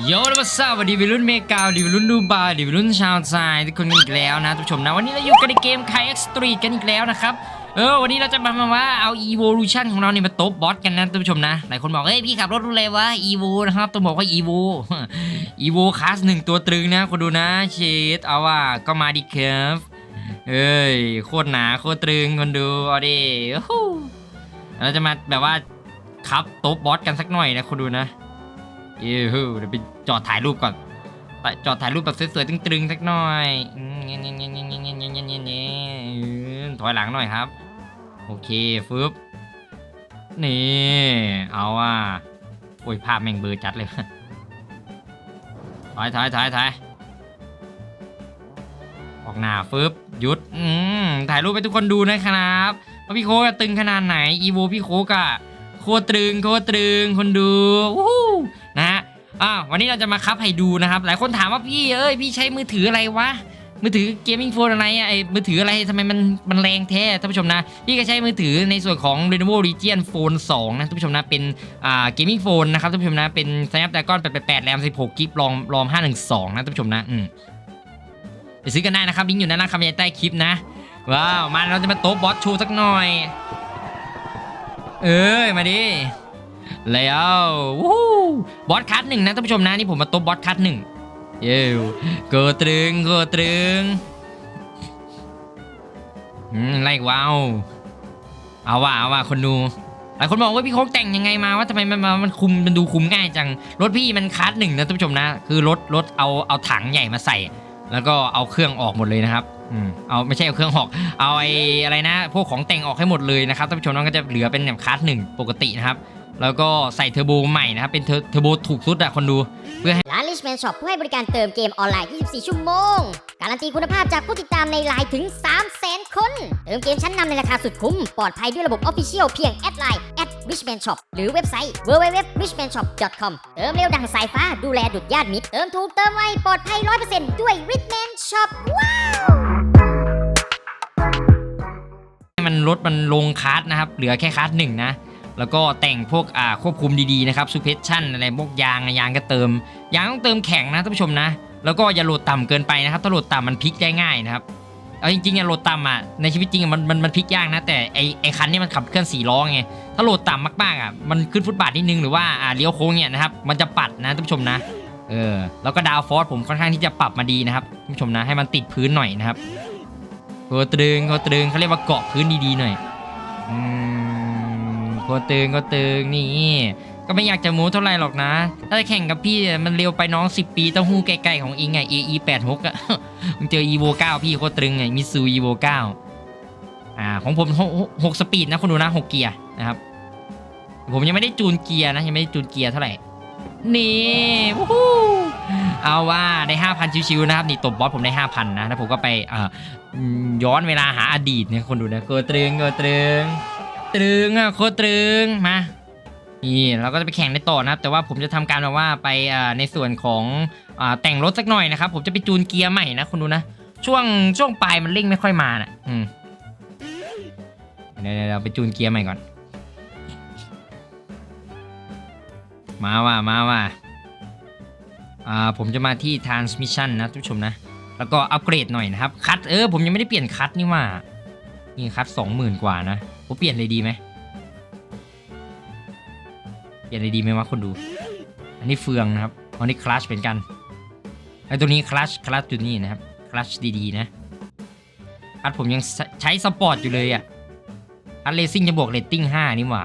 โยนมาสวัสดีวัยรุ่นเมกาวัสดีวัยรุ่นดูบาดีวัยรุ่นชาวไทยทุกคนกันอีกแล้วนะทุกผู้ชมนะวันนี้เราอยู่กันในเกม k ค X Street กันอีกแล้วนะครับเออวันนี้เราจะมามาว่าเอา Evolution ของเราเนี่ยมาตบบอสกันนะทุกผู้ชมนะหลายคนบอกเฮ้ยพี่ขับรถรู้เลยวะ Evo นะครับต้องบอกว่า Evo Evo คลาสหนึ่งตัวตรึงนะคนดูนะเชดเอาว่าก็มาดิครับเอ้ยโคตรหนาโคตรตรึงคนดูเอาดิโอ้โหเราจะมาแบบว่าครับตบบอสกันสักหน่อยนะคนดูนะ เอ้ฮูเดี๋ยวไปจอดถ่ายรูปก่อนไปจอดถ่ายรูปแบบสวยๆตึงๆสักหน่อยเงี้ยเงี้ยเงี้ยเงี้ยเงี้ยเงี้ยเงี้ยเงี้ยเงี้ยถอยหลังหน่อยครับ โอเคฟึบนี่ เอาอะโอ้ยภาพแม่งเบอร์จัดเลยถอยถอยถอยถอยออกหน้าฟึบหยุดอืมถ่ายรูปให้ทุกคนดูนะครับว่าพี่โคกตึงขนาดไหนอีโวพี่โคกอะโคตรตึงโคตรตึงคนดูวู้ อ่าวันนี้เราจะมาคับให้ดูนะครับ หลายคนถามว่าพี่เอ้ยพี่ใช้มือถืออะไรวะมือถือเกมมิ่งโฟนอะไรไอ้มือถืออะไรทำไมมันมันแรงแท้ท่านผู้ชมนะ พี่ก็ใช้มือถือในส่วนของ Lenovo Legion Phone 2 นะท่านผู้ชมนะเป็นอ่าเกมมิ่งโฟนนะครับท่านผู้ชมนะเป็น Snapdragon 888 RAM 16 GB รอมรอม512 นะท่านผู้ชมนะอืมไปซื้อกันได้นะครับลิงก์อยู่ด้านล่างคำบรรยายใต้คลิปนะว้าวมาเราจะมาโต๊ะบอสโชว์สักหน่อย เอ้ยมาดิ แล้ววู้บอสคัทหนึ่งนะท่านผู้ชมนะนี่ผมมาต๊ะบอสคัทหนึ่งเย้เกิดตรึงเกิดตรึงอืมไล่ว้าวเอาว่าเอาว่าคนดูหลายคนบอกว่าพี่โค้กแต่งยังไงมาว่าทำไมมันมันมันคุมมันดูคุมง่ายจังรถพี่มันคัทหนึ่งนะท่านผู้ชมนะ คือรถรถเอาเอาถังใหญ่มาใส่ แล้วก็เอาเครื่องออกหมดเลยนะครับอืมเอาไม่ใช่เอาเครื่องออก เอาไอ้อะไรนะ พวกของแต่งออกให้หมดเลยนะครับท่านผู้ชมมันก็จะเหลือเป็นแบบคลาสหนึ่งปกตินะครับ แล้วก็ใส่เทอร์โบใหม่นะครับ เป็นเทอร์เทอร์โบถูกสุดอะคนดู เพื่อให้ร้าน Richman Shop ผู้ให้บริการเติมเกมออนไลน์ 24 ชั่วโมง การันตีคุณภาพจากผู้ติดตามในไลน์ถึง 300,000 คน เติมเกมชั้นนำในราคาสุดคุ้ม ปลอดภัยด้วยระบบ Official เพียงแอดไลน์ @richman shop หรือเว็บไซต์ www.richmanshop.com เติมเร็วดังสายฟ้าดูแลดุดญาติมิตรเติมถูกเติมไวปลอดภัย 100%ด้วย Richman Shop ว้าวให้มันลดมันลงคลาสนะครับ เหลือแค่คลาสหนึ่งนะ แล้วก็แต่งพวกอ่าควบคุมดีๆนะครับซูเพชชั่นอะไรพวกยางยางก็เติม ยางต้องเติมแข็งนะท่านผู้ชมนะ แล้วก็อย่าโหลดต่ำเกินไปนะครับ ถ้าโหลดต่ำมันพลิกได้ง่ายนะครับเอาจริงๆอะโหลดต่ำอะในชีวิตจริงมันมันมันพลิกยากนะ แต่ไอไอคันนี้มันขับเคลื่อนสี่ล้อไงถ้าโหลดต่ำมากๆอะมันขึ้นฟุตบาทนิดนึงหรือว่าอ่าเลี้ยวโค้งเนี่ยนะครับมันจะปัดนะท่านผู้ชมนะเออแล้วก็ดาวฟอสผมค่อนข้างที่จะปรับมาดีนะครับท่านผู้ชมนะให้มันติดพื้นหน่อยนะครับโคตรึงโคตรึงเขาเรียกว่าเกาะพื้นดีๆหน่อยอืม โคตรึงโคตรึงนี่ ก็ไม่อยากจะมูเท่าไหร่หรอกนะ ถ้าจะแข่งกับพี่มันเร็วไปน้อง 10 ปีเต้าหู้ไกลๆของอิงไง AE 8 6อะมึงเจอ EVO 9 พี่โคตรตึงไงมิซู EVO 9อ่าของผม6 6สปีดนะคุณดูนะ 6 เกียร์นะครับ ผมยังไม่ได้จูนเกียร์นะ ยังไม่ได้จูนเกียร์เท่าไหร่ นี่วู้ฮู้เอาว่าได้ 5,000 ชิวๆนะครับ นี่ตบบอสผมได้ 5,000 นะแล้วผมก็ไปอ่ออืมย้อนเวลาหาอดีตเนี่ยคนดูนะโคตรตรึงโคตรตรึง ตรึงอะโคตรตรึงมานี่เราก็จะไปแข่งในต่อนะครับ แต่ว่าผมจะทำการแบบว่าไปอ่าในส่วนของอ่าแต่งรถสักหน่อยนะครับ ผมจะไปจูนเกียร์ใหม่นะคุณดูนะช่วงช่วงปลายมันเร่งไม่ค่อยมาน่ะอืมเดี๋ยวเราไปจูนเกียร์ใหม่ก่อน มาว่ามาว่าอ่าผมจะมาที่ transmission นะทุกชมนะ แล้วก็อัปเกรดหน่อยนะครับ คัดเออผมยังไม่ได้เปลี่ยนคัดนี่ว่า นี่คัดสองหมื่นกว่านะผมเปลี่ยนเลยดีไหมเปลี่ยนอะไรดีไหมวะคนดู อันนี้เฟืองนะครับอันนี้คลัชเป็นกันไอ้ตัวนี้คลัชคลัชอยู่นี่นะครับคลัชดีๆนะคัดผมยังใช้สปอร์ตอยู่เลยอะ่ะคัดเลซิ่งจะบวกเรตติ้ง5นี่หว่า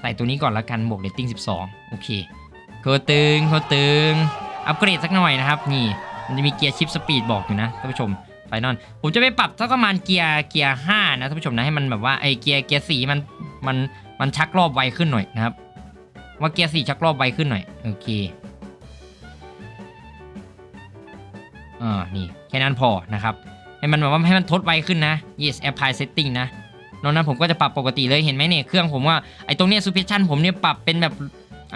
ใส่ตัวนี้ก่อนละกันบวกเรตติ้ง12โอเคโคตรึงโคตรตึงอัปเกรดสักหน่อยนะครับ นี่ มันจะมีเกียร์ชิปสปีดบอกอยู่นะท่านผู้ชม ไฟนอลผมจะไปปรับสักประมาณเกียร์เกียร์5นะท่านผู้ชมนะให้มันแบบว่าไอเกียร์เกียร์สีมันมันมันชักรอบไวขึ้นหน่อยนะครับ ว่าเกียร์สี่ชักรอบไวขึ้นหน่อยโอเคอ่านี่แค่นั้นพอนะครับให้มันแบบว่าให้มันทดไวขึ้นนะ yes apply setting นะนอกนั้นผมก็จะปรับปกติเลยเห็นไหมเนี่ยเครื่องผมว่าไอ้ตรงเนี้ย suppression ผมเนี่ยปรับเป็นแบบ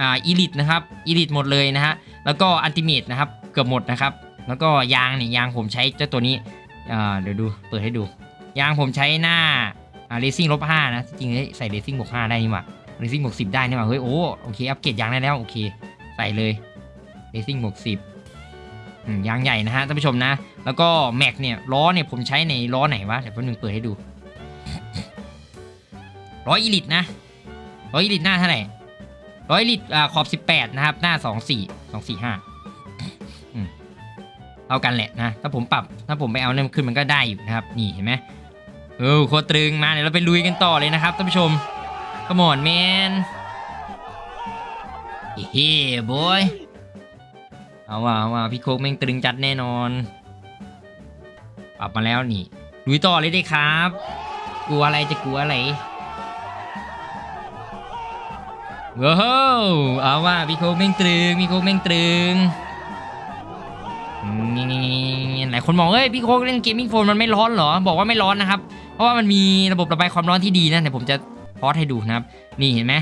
อ่า elite นะครับ elite หมดเลยนะฮะแล้วก็ ultimate นะครับเกือบหมดนะครับแล้วก็ยางเนี่ยยางผมใช้เจ้าตัวนี้ เดี๋ยวดูเปิดให้ดู ยางผมใช้หน้าอ่เรซิ่งลบห้านะ จริงใส่เรซิ่งบวกห้าได้นี่หว่าเรซิ่งบวกสิบได้นี่หว่าเฮ้ยโอ้โอเคอัปเกรดยางได้แล้วโอเค ใส่เลยเรซิ่งบวกสิบยางใหญ่นะฮะท่านผู้ชมนะ แล้วก็แม็กเนี่ยล้อเนี่ยผมใช้ในล้อไหนวะเดี๋ยวแป๊บนึงเปิดให้ดูร้อยอิลิตนะร้อยอิลิตหน้าเท่าไหร่ร้อยลิตรขอบสิบแปดนะครับ หน้าสองสี่สองสี่ห้า เอากันแหละนะ ถ้าผมปรับถ้าผมไปเอาเนี่ยขึ้นมันก็ได้อยู่นะครับ นี่เห็นไหมเออโคตรตึงมาเดี๋ยวเราไปลุยกันต่อเลยนะครับท่านผู้ชมกระหมอนแมนเฮ้บอยเอาว่าเอาว่าพี่โคกแม่งตึงจัดแน่นอน ปรับมาแล้วนี่ลุยต่อเลยได้ครับ กลัวอะไรจะกลัวอะไรว้าวเอาว่าพี่โคกแม่งตึงพี่โคกแม่งตึง หลายคนมองเอ้ยพี่โคกเล่นเกมมิ่งโฟนมันไม่ร้อนเหรอ บอกว่าไม่ร้อนนะครับ เพราะว่ามันมีระบบระบายความร้อนที่ดีนะเดี๋ยวผมจะพอสให้ดูนะครับ นี่เห็นไหม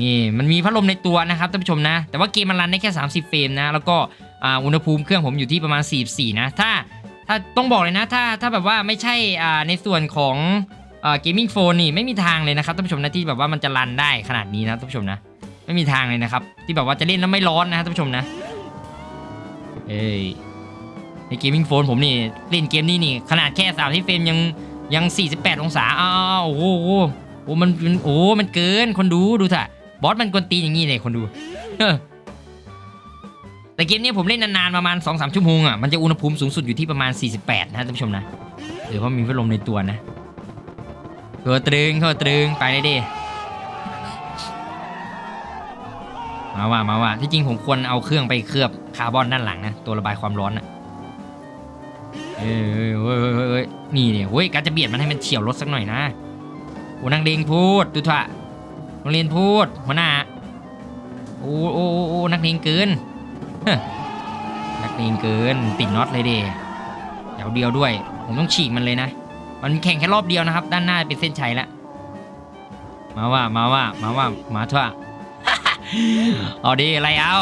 นี่มันมีพัดลมในตัวนะครับท่านผู้ชมนะ แต่ว่าเกมมันรันได้แค่ 30 เฟรมนะ แล้วก็อ,อุณหภูมิเครื่องผมอยู่ที่ประมาณ 44 นะ ถ้าถ้าต้องบอกเลยนะ ถ้าถ้าแบบว่าไม่ใช่ในส่วนของเกมมิ่งโฟนนี่ไม่มีทางเลยนะครับท่านผู้ชมนะที่แบบว่ามันจะรันได้ขนาดนี้นะท่านผู้ชมนะ ไม่มีทางเลยนะครับ ที่แบบว่าจะเล่นแล้วไม่ร้อนนะท่านผู้ชมนะ เอ้ย ในเกมมิ่งโฟนผมนี่เล่นเกมนี้นี่ ขนาดแค่30เฟรมยังยัง 48 องศาอ้าวโอ้โหโอ้โอ้มันมันโอ้มันเกินคนดูดูเถอะบอสมันกวนตีนอย่างงี้เลยคนดูแต่เกมนี้ผมเล่นนานๆประมาณ 2-3 ชั่วโมงอะมันจะอุณหภูมิสูงสุดอยู่ที่ประมาณ 48 นะท่านผู้ชมนะหรือว่ามีพัดลมในตัวนะเข้าตรึงเข้าตรึงไปเลยดิมาว่ามาว่าที่จริงผมควรเอาเครื่องไปเคลือบคาร์บอนด้านหลังนะตัวระบายความร้อนนะ เอ้ยเฮ้ยเฮ้ยเฮ้ยเฮ้ยนี่เนี่ยเฮ้ยการจะเบียดมันให้มันเฉียวรถสักหน่อยนะโอ้นางเดงพูดดูเถอะโรงเรียนพูดหัวหน้าโอ้โอ้โอ้โอ้นักเลงเกินเฮ้อนักเลงเกินติดน็อตเลยเดเดี๋ยวเดียวด้วย ผมต้องฉีกมันเลยนะ มันแข่งแค่รอบเดียวนะครับ ด้านหน้าเป็นเส้นชัยแล้วมาว่ามาว่ามาว่ามาเถอะ เอาดีไรเอา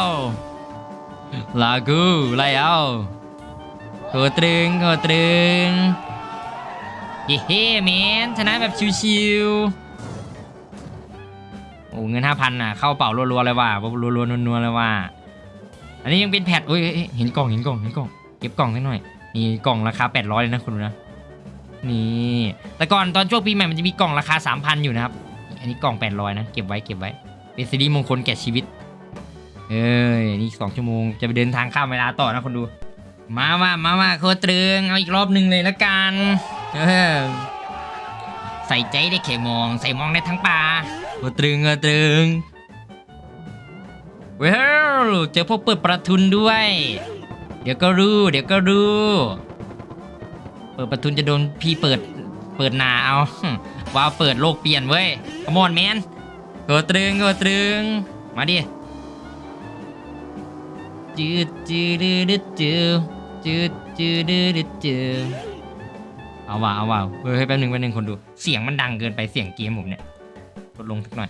ลากูไรเอา โคตรึงโคตรึงเย้เฮ้แมนชนะแบบชิวๆโอ้เงินห้าพันอะเข้าเป่ารัวๆเลยว่ะรัวๆนัวๆเลยว่ะอันนี้ยังเป็นแพทโอ้ยเห็นกล่องเห็นกล่องเห็นกล่องเก็บกล่องสักหน่อยนี่กล่องราคา 800 เลยนะคุณดูนะนี่แต่ก่อนตอนช่วงปีใหม่มันจะมีกล่องราคา 3,000 อยู่นะครับ อันนี้กล่อง 800 นะ เก็บไว้เก็บไว้ เป็นสิริมงคลแก่ชีวิต เอ้ยนี่สองชั่วโมงจะไปเดินทางข้ามเวลาต่อนะคนดู มามามามาโคตรตึง เอาอีกรอบหนึ่งเลยละกัน เออ ใส่ใจได้แค่มอง ใส่มองได้ทั้งป่าโคตรตึงโคตรตึงเว้วเจอพวกเปิดประทุนด้วย เดี๋ยวก็รู้ เดี๋ยวก็รู้ เปิดประทุนจะโดนพี่เปิด เปิดหนาเอาว้าวเปิดโลกเปลี่ยนเว้ยขมอนแมนโกตรึงโกตรึง มาดิจืดจืดดืดจืด จืดจืดดืดจืดเอาว่าเอาว่าเฮ้ยแป๊บนึงแป๊บนึงคนดู เสียงมันดังเกินไปเสียงเกมผมเนี่ยลดลงสักหน่อย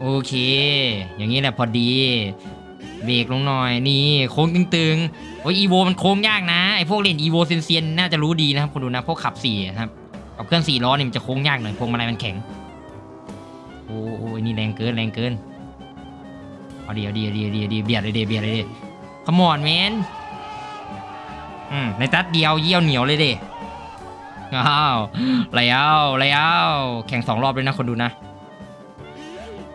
โอเค อย่างนี้แหละพอดี เบรกลงหน่อยนี่โค้งตึงๆโอ้ยอีโวมันโค้งยากนะไอพวกเล่นอีโวเซียนๆน่าจะรู้ดีนะครับคนดูนะพวกขับสี่นะครับขับเครื่องสี่ล้อเนี่ยมันจะโค้งยากหน่อยพวงมาลัยมันแข็งโอ้โอ้ยนี่แรงเกินแรงเกินเอาดีเอาดีเอาดีเอาดีเบียดเลยดิเบียดเลยดิ ขมอนแมนอืมในตัดเดียวเยี่ยวเหนียวเลยดิอ้าวไรเอาไรเอาแข่งสองรอบเลยนะคนดูนะ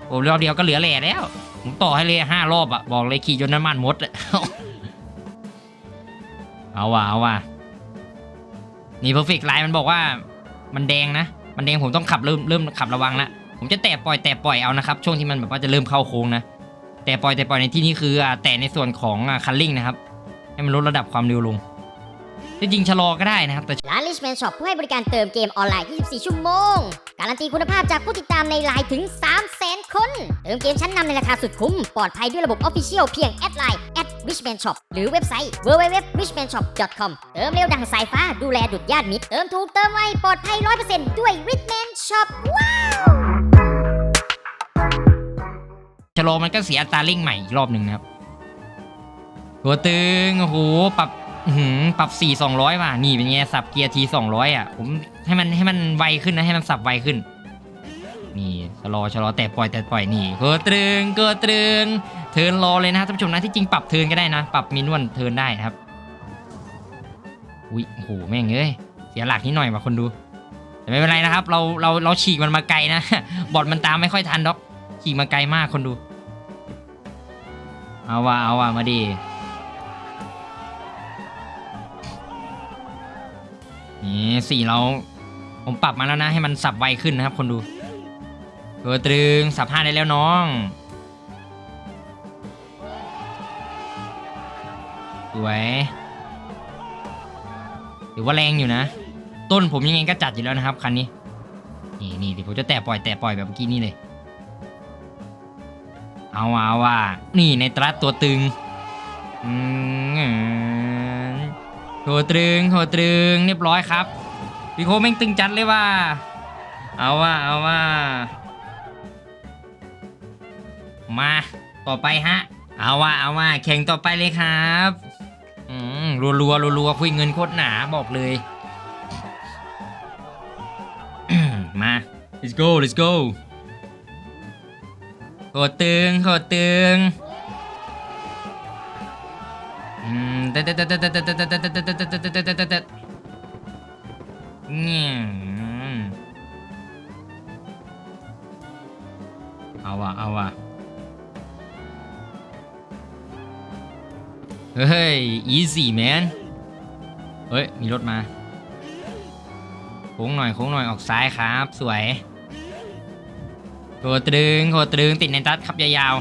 โอ้รอบเดียวก็เหลือแหล่แล้วผมต่อให้เลยห้ารอบอะบอกเลยขี่จนน้ำมันหมดอะเอาว่ะเอาว่ะนี่ perfect line มันบอกว่า มันแดงนะ มันแดงผมต้องขับเริ่มเริ่มขับระวังละผมจะแตะปล่อยแตะปล่อยเอานะครับ ช่วงที่มันแบบว่าจะเริ่มเข้าโค้งนะ แต่ปล่อยแต่ปล่อยในที่นี้คือแต่ในส่วนของคันลิ่งนะครับ ให้มันลดระดับความเร็วลงที่จริงชะลอก็ได้นะครับแต่ร้าน Richman Shop ผู้ให้บริการเติมเกมออนไลน์ 24 ชั่วโมง การันตีคุณภาพจากผู้ติดตามในไลน์ถึง 300,000 คน เติมเกมชั้นนำในราคาสุดคุ้ม ปลอดภัยด้วยระบบ Official เพียงแอดไลน์ @richman shop หรือเว็บไซต์ www.richmanshop.com เติมเร็วดังสายฟ้าดูแลดุดญาติมิตร เติมถูกเติมไวปลอดภัย 100%ด้วย Richman Shop ว้าว ชะลอมันก็เสียอัตราเร่งใหม่อีกรอบหนึ่งนะครับ ตัวตึงโอ้โหปรับหือปรับสี่สองร้อยว่ะนี่เป็นไงสับเกียร์ทีสองร้อยอะผมให้มันให้มันไวขึ้นนะให้มันสับไวขึ้น นี่ชะลอชะลอแต่ปล่อยแต่ปล่อยนี่เกิดตรึงเกิดตรึงเทิร์นรอเลยนะท่านผู้ชมนะที่จริงปรับเทิร์นก็ได้นะ ปรับมินวนเทิร์นได้นะครับอุ้ยโอ้โหแม่งเอ้ยเสียหลักนิดหน่อยว่ะคนดูแต่ไม่เป็นไรนะครับ เราเราเราฉีกมันมาไกลนะบอดมันตามไม่ค่อยทันดอกฉีกมาไกลมากคนดู เอาว่ะเอาว่ะมาดี นี่สี่เรา ผมปรับมาแล้วนะ ให้มันสับไวขึ้นนะครับ คนดูตัวตรึงสับห้าได้แล้วน้องสวยถือว่าแรงอยู่นะ ต้นผมยังไงก็จัดอยู่แล้วนะครับคันนี้ นี่นี่เดี๋ยวผมจะแตะปล่อยแตะปล่อยแบบเมื่อกี้นี่เลย เอาว่ะเอาว่ะนี่ในตรัสตัวตึงอตัวตรึงตัวตรึงเรียบร้อยครับพี่โคแม่งตึงจัดเลยว่า เอาว่าเอาว่า มาต่อไปฮะ เอาว่าเอาว่าแข่งต่อไปเลยครับอืมรัวรัวรัวรัวคุยเงินโคตรหนาบอกเลย มา let's go let's go โคตรตึงโคตรตึงอืมเตะเตะเตะเตะเตะเตะเตะเตะเตะเตะเตะเตเตะเตะเตะเตะเนี่ยเอาว่ะเอาว่ะเฮ้ย easy man เฮ้ย มีรถมาโค้งหน่อยโค้งหน่อยออกซ้ายครับ สวย โคตรึงโคตรึงติดในตัดครับยาว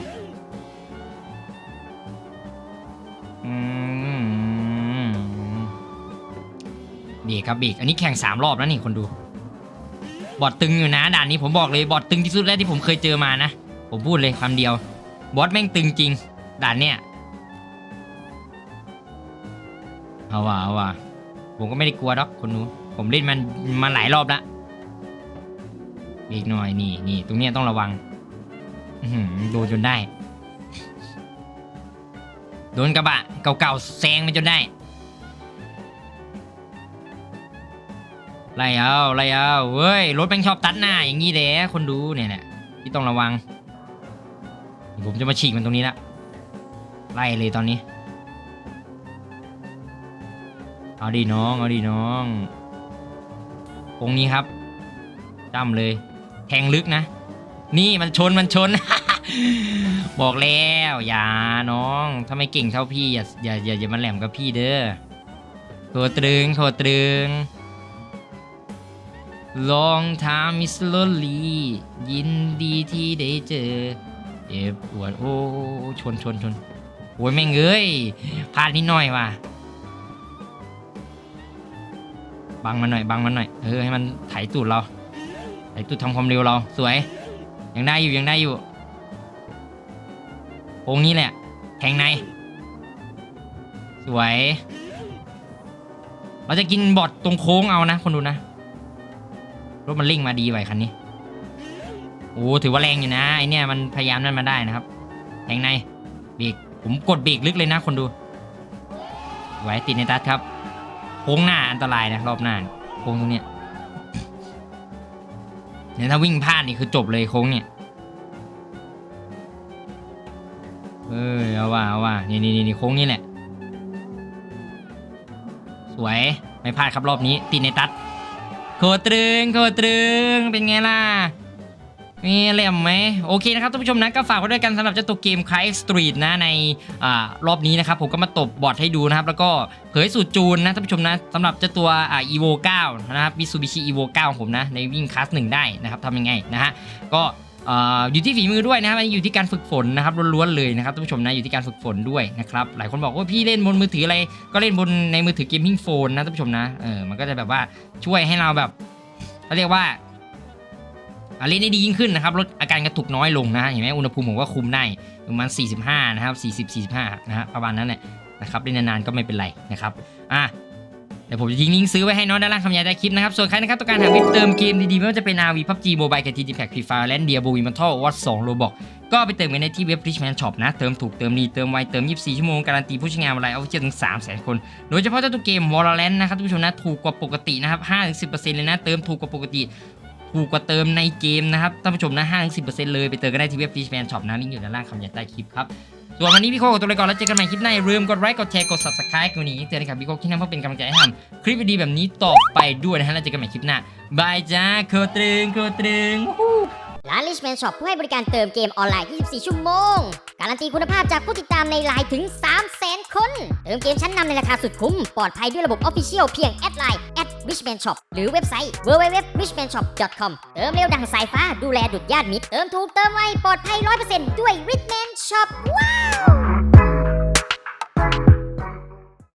ๆอืมบรกครับบรกอันนี้แข่งสามรอบแล้วนี่คนดู บอดตึงอยู่นะด่านนี้ผมบอกเลยบอดตึงที่สุดแล้วที่ผมเคยเจอมานะ ผมพูดเลยคำเดียว บอสแม่งตึงจริง ด่านเนี้ยเอาว่ะเอาว่ะผมก็ไม่ได้กลัวดอกคนนู้นผมเล่นมันมาหลายรอบละ อีกหน่อยนี่นี่ตรงเนี้ยต้องระวังโดนจนได้ โดนกระบะเก่าๆแซงมันจนได้ไล่เอาไล่เอาเว้ยรถแม่งชอบตัดหน้าอย่างนี้แหละคนดูเนี่ยแหละที่ต้องระวัง ผมจะมาฉีกมันตรงนี้ละไล่เลยตอนนี้ เอาดีน้อง เอาดีน้องตรงนี้ครับจ้ำเลย แทงลึกนะ นี่มันชนมันชน บอกแล้วอย่าน้องถ้าไม่เก่งเท่าพี่อย่าอย่าอย่าอย่ามาแหลมกับพี่เด้อโทตรึงโทตรึง Long time is slowly ยินดีที่ได้เจอเจ็บปวดโอ้ชนชนชนโอ้ยแม่งเอ้ยพลาดนิดหน่อยว่ะบังมันหน่อยบังมันหน่อยเออให้มันไถตูดเรา ไถตูดทำความเร็วเราสวย ยังได้อยู่ยังได้อยู่โค้งนี้แหละ แทงใน สวย เราจะกินบอดตรงโค้งเอานะ คนดูนะ รถมันลิ่งมาดีไว้คันนี้ โอ้ถือว่าแรงอยู่นะไอเนี่ยมันพยายามนั่นมาได้นะครับ แทงในเบรกผมกดเบรกลึกเลยนะคนดู ไว้ติดในตัดครับ โค้งหน้าอันตรายนะรอบหน้าโค้งตรงเนี้ย เนี่ยถ้าวิ่งพลาดนี่คือจบเลยโค้งเนี่ย เออเอาว่าเอาว่านี่นี่นี่โค้งนี่แหละ สวยไม่พลาดครับรอบนี้ติดในตัดโคตรึงโคตรึงเป็นไงล่ะ มีแหลมไหมโอเคนะครับท่านผู้ชมนะก็ฝากไว้ด้วยกันสำหรับเจ้าตัวเกมคลายสตรีทนะในอรอบนี้นะครับผมก็มาตบบอทให้ดูนะครับแล้วก็เผยสูตรจูนนะท่านผู้ชมนะสำหรับเจ้าตัวอ่า evo 9นะครับ mitsubishi evo 9ของผมนะในวิ่งคลาสหนึ่งได้นะครับทำยังไงนะฮะก็อยู่ที่ฝีมือด้วยนะครับอันอยู่ที่การฝึกฝนนะครับล้วนๆเลยนะครับท่านผู้ชมนะอยู่ที่การฝึกฝนด้วยนะครับหลายคนบอกว่าพี่เล่นบนมือถืออะไรก็เล่นบนในมือถือเกมมิ่งโฟนนะท่านผู้ชมนะเออมันก็จะแบบว่าช่วยให้เราแบบเขาเรียกว่า เล่นได้ดียิ่งขึ้นนะครับลดอาการกระตุกน้อยลงนะเห็นไหมอุณหภูมิผมก็คุมได้ประมาณ 45 นะครับ 40 45 นะฮะประมาณนั้นแหละนะครับเล่นนานๆก็ไม่เป็นไรนะครับอะเดี๋ยวผมจะทิ้งลิงก์ซื้อไว้ให้น้องด้านล่างคำยายใต้คลิปนะครับ ส่วนใครนะครับต้องการหาวิธีเติมเกมดีๆ ไม่ว่าจะเป็น RV PUBG Mobile กับ TG Pack Free Fire และเดียบูวิมันทัลวัด2โลบอกก็ไปเติมกันในที่เว็บ Richman Shop นะ เติมถูกเติมดี เติมไว เติม 24 ชั่วโมง การันตีผู้ใช้งานออนไลน์เอาเทียถึง300,000 คน โดยเฉพาะเจ้าตัวเกม Valorant นะครับทุกผู้ชมนะ ถูกกว่าปกตินะครับ5-10%เลยนะ เติมถูกกว่าปกติ ถูกกว่าเติมในเกมนะครับท่านผู้ชมนะ5-10%เลยไปเติมกันได้ที่เว็บ Fish Man Shop นะลิงก์อยู่ด้านล่างคำยันใต้คลิปครับส่วนวันนี้พี่โคกับตัวเลยก่อนแล้วเจอกันใหม่คลิปหน้าอย่าลืมกดไลค์กดแชร์กด subscribe กันวันนี้เตือนนครับพี่โคที่นั่นเพื่อเป็นกำลังใจให้ทำคลิปดีแบบนี้ต่อไปด้วยนะฮะแล้วเจอกันใหม่คลิปหน้าบายจ้าโคตรึงโคตรึงร้าน Richman Shop ผู้ให้บริการเติมเกมออนไลน์ 24 ชั่วโมง การันตีคุณภาพจากผู้ติดตามในไลน์ถึง 300,000 คน เติมเกมชั้นนำในราคาสุดคุ้ม ปลอดภัยด้วยระบบ Official เพียงแอดไลน์ @richman shop หรือเว็บไซต์ www.richmanshop.com เติมเร็วดังสายฟ้าดูแลดุดญาติมิตร เติมถูกเติมไวปลอดภัย 100%ด้วย Richman Shop ว้าว